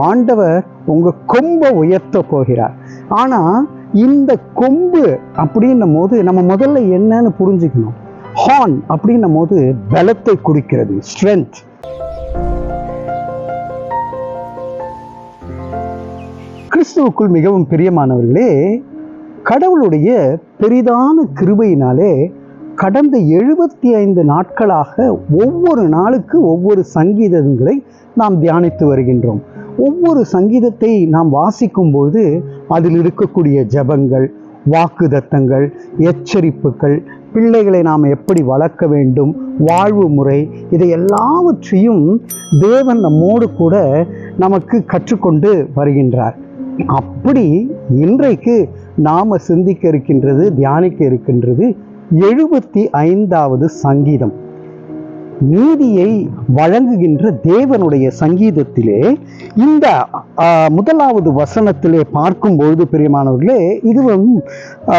ஆண்டவர் உங்க கொம்பை உயர்த்த போகிறார். ஆனா இந்த கொம்பு அப்படின்னும் போது நம்ம முதல்ல என்னன்னு புரிஞ்சுக்கணும். ஹார்ன் அப்படின்னும் போது பலத்தை குறிக்கிறது ஸ்ட்ரென்த் கிறிஸ்துவுக்குள் மிகவும் பிரியமானவர்களே கடவுளுடைய பெரிதான கிருபையினாலே கடந்த எழுபத்தி ஐந்து நாட்களாக ஒவ்வொரு நாளுக்கு ஒவ்வொரு சங்கீதங்களை நாம் தியானித்து வருகின்றோம். ஒவ்வொரு சங்கீதத்தை நாம் வாசிக்கும் பொழுது அதில் இருக்கக்கூடிய ஜபங்கள் வாக்குதத்தங்கள் எச்சரிப்புகள் பிள்ளைகளை நாம் எப்படி வளர்க்க வேண்டும் வாழ்வு முறை இதை எல்லாவற்றையும் தேவன் நம்மோடு கூட நமக்கு கற்றுக்கொண்டு வருகின்றார். அப்படி இன்றைக்கு நாம் சிந்திக்க இருக்கின்றது தியானிக்க இருக்கின்றது எழுபத்தி ஐந்தாவது சங்கீதம். நீதியை வழங்குகின்ற தேவனுடைய சங்கீதத்திலே இந்த முதலாவது வசனத்திலே பார்க்கும்பொழுது பிரியமானவர்களே இதுவும் ஆ,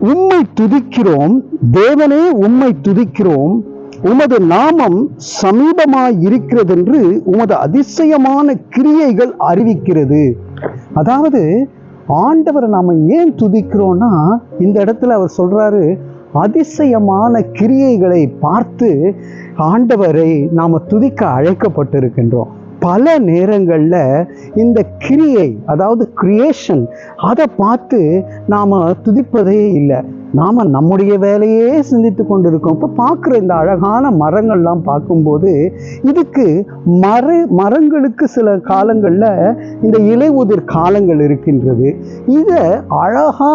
உம்மை துதிக்கிறோம் தேவனே உம்மை துதிக்கிறோம் உமது நாமம் சமீபமாய் இருக்கிறதென்று உமது அதிசயமான கிரியைகள் அறிவிக்கிறது. அதாவது ஆண்டவரை நாம ஏன் துதிக்கிறோம்னா இந்த இடத்துல அவர் சொல்றாரு அதிசயமான கிரியைகளை பார்த்து ஆண்டவரை நாம துதிக்க அழைக்கப்பட்டிருக்கின்றோம். பல நேரங்களில் இந்த கிரியை அதாவது கிரியேஷன் அதை பார்த்து நாம துதிப்பதே இல்லை. நாம் நம்முடைய வேலையே சிந்தித்து கொண்டிருக்கோம். இப்போ பார்க்குற இந்த அழகான மரங்கள்லாம் பார்க்கும்போது இதுக்கு மர மரங்களுக்கு சில காலங்களில் இந்த இலை உதிர் காலங்கள் இருக்கின்றது. இதை அழகா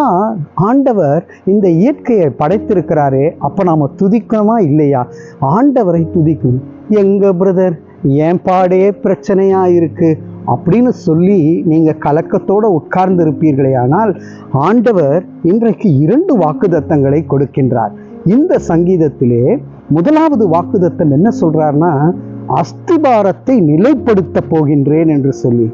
ஆண்டவர் இந்த இயற்கையை படைத்திருக்கிறாரே அப்போ நாம் துதிக்கணுமா இல்லையா? ஆண்டவரை துதிக்கணும் எங்கள் பிரதர் ஏன் பாடே பிரச்சனையாக இருக்கு. அப்படின்னு சொல்லி நீங்கள் கலக்கத்தோடு உட்கார்ந்திருப்பீர்களே ஆனால் ஆண்டவர் இன்றைக்கு இரண்டு வாக்குதத்தங்களை கொடுக்கின்றார். இந்த சங்கீதத்திலே முதலாவது வாக்குதத்தம் என்ன சொல்றாருன்னா அஸ்திபாரத்தை நிலைப்படுத்த போகின்றேன் என்று சொல்லி.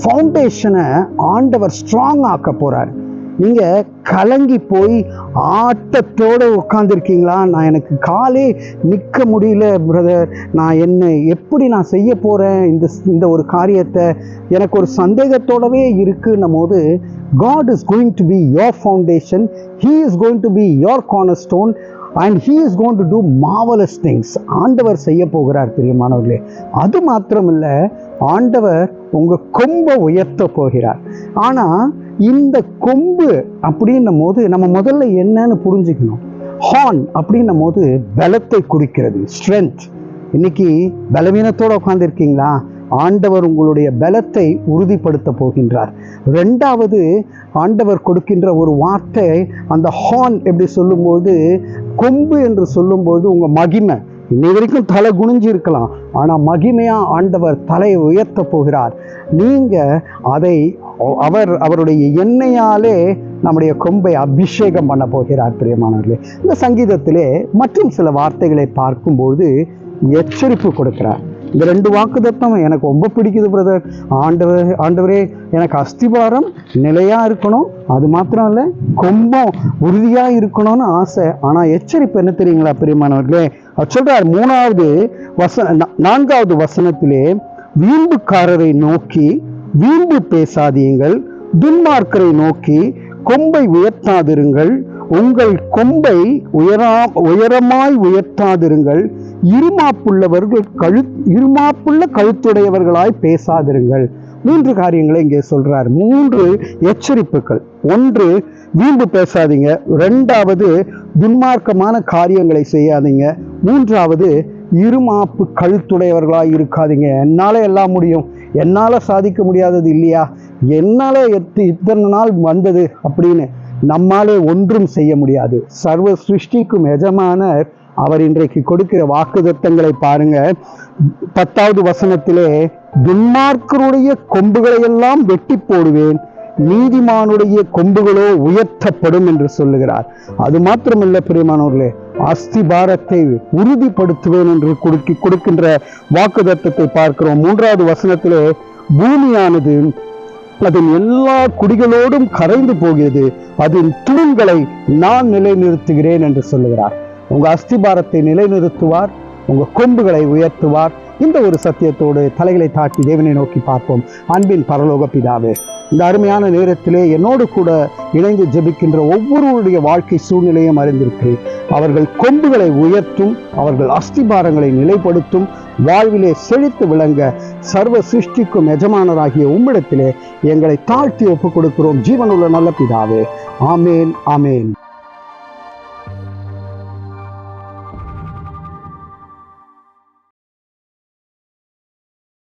ஃபவுண்டேஷனை ஆண்டவர் ஸ்ட்ராங் ஆக்க போறார். நீங்க கலங்கி போய் ஆட்டத்தோட உட்காந்துருக்கீங்களா நான் எனக்கு காலே நிற்க முடியல பிரதர் நான் என்ன எப்படி நான் செய்ய போறேன்? இந்த இந்த ஒரு காரியத்தை எனக்கு ஒரு சந்தேகத்தோடவே இருக்குன்னும் போது God is going to be your foundation he is going to be your cornerstone and he is gonna do marvellous things ஆண்டவர் செய்ய போகிறார் பிரியமானவர்களே. அது மாத்திரமில்ல ஆண்டவர் உங்கள் கொம்ப உயர்த்த போகிறார். ஆனால் இந்த கொம்பு அப்படின்னும் போது நம்ம முதல்ல என்னன்னு புரிஞ்சுக்கணும். ஹார்ன் அப்படின்னும் போது பலத்தை குறிக்கிறது ஸ்ட்ரென்த் இன்னைக்கு பலவீனத்தோடு உட்காந்துருக்கீங்களா ஆண்டவர் உங்களுடைய பலத்தை உறுதிப்படுத்த போகின்றார். ரெண்டாவது ஆண்டவர் கொடுக்கின்ற ஒரு வார்த்தை அந்த ஹார்ன் எப்படி சொல்லும்போது கொம்பு என்று சொல்லும்போது உங்கள் மகிமை. இன்னை வரைக்கும் தலை குனிஞ்சு இருக்கலாம் ஆனா மகிமையா ஆண்டவர் தலையை உயர்த்த போகிறார். நீங்க அதை அவர் அவருடைய எண்ணெயாலே நம்முடைய கொம்பை அபிஷேகம் பண்ண போகிறார் பிரியமானவர்களே. இந்த சங்கீதத்திலே மற்றும் சில வார்த்தைகளை பார்க்கும்போது எச்சரிப்பு கொடுக்கிறார். இந்த ரெண்டு வாக்குதத்தம் எனக்கு ரொம்ப பிடிக்குது பிரதர் ஆண்டவர் ஆண்டவரே எனக்கு அஸ்திபாரம் நிலையாக இருக்கணும். அது மாத்திரம் இல்லை கொம்பம் உறுதியாக இருக்கணும்னு ஆசை. ஆனால் எச்சரிப்பு என்ன தெரியுங்களா பிரியமானவர்களே? அவர் சொல்றார் மூணாவது வசன நான்காவது வசனத்திலே வீம்புக்காரரை நோக்கி வீம்பு பேசாதீங்கள் துன்மார்க்கரை நோக்கி கொம்பை உயர்த்தாதிருங்கள் உங்கள் கொம்பை உயரா உயரமாய் உயர்த்தாதிருங்கள். இருமாப்புள்ளவர்கள் கழு இருமாப்புள்ள கழுத்துடையவர்களாய் பேசாதிருங்கள். மூன்று காரியங்களை இங்கே சொல்றார். மூன்று எச்சரிப்புகள். ஒன்று வீம்பு பேசாதீங்க. ரெண்டாவது துன்மார்க்கமான காரியங்களை செய்யாதீங்க. மூன்றாவது இருமாப்பு கழுத்துடையவர்களாக இருக்காதீங்க. என்னால் எல்லாம் முடியும். என்னால் சாதிக்க முடியாதது இல்லையா? என்னால் எத்து இத்தனை நாள் வந்தது அப்படின்னு நம்மாலே ஒன்றும் செய்ய முடியாது. சர்வ சிருஷ்டிக்கும் எஜமானர் அவர் இன்றைக்கு கொடுக்கிற வாக்குதத்தங்களை பாருங்க. பத்தாவது வசனத்திலே துன்மார்க்கருடைய கொம்புகளை எல்லாம் வெட்டி போடுவேன் நீதிமானுடைய கொம்புகளோ உயர்த்தப்படும் என்று சொல்லுகிறார். அது மாத்திரமல்ல பிரியமானவர்களே அஸ்திபாரத்தை உறுதிப்படுத்துவேன் என்று கொடுக்கி கொடுக்கின்ற வாக்குதத்தத்தை பார்க்கிறோம். மூன்றாவது வசனத்திலே பூமியானது அதன் எல்லா குடிகளோடும் கரைந்து போகிறது. அதன் தூண்களை நான் நிலைநிறுத்துகிறேன் என்று சொல்லுகிறார். உங்க அஸ்திபாரத்தை நிலைநிறுத்துவார். உங்க கொம்புகளை உயர்த்துவார். இந்த ஒரு சத்தியத்தோடு தலைகளை தாட்டி தேவனை நோக்கி பார்ப்போம். அன்பின் பரலோக பிதாவே இந்த அருமையான நேரத்திலே என்னோடு கூட இணைந்து ஜெபிக்கின்ற ஒவ்வொருவருடைய வாழ்க்கை சூழ்நிலையும் அறிந்திருக்கிறேன் அவர்கள் கொம்புகளை உயர்த்தும் அவர்கள் அஸ்திபாரங்களை நிலைப்படுத்தும் வாழ்விலே செழித்து விளங்க சர்வ சிருஷ்டிக்கும் எஜமானராகிய உம்மிடத்திலே எங்களை தாழ்த்தி ஒப்புக் கொடுக்கிறோம் ஜீவனுள்ள நல்ல பிதாவே. ஆமேன் ஆமேன்.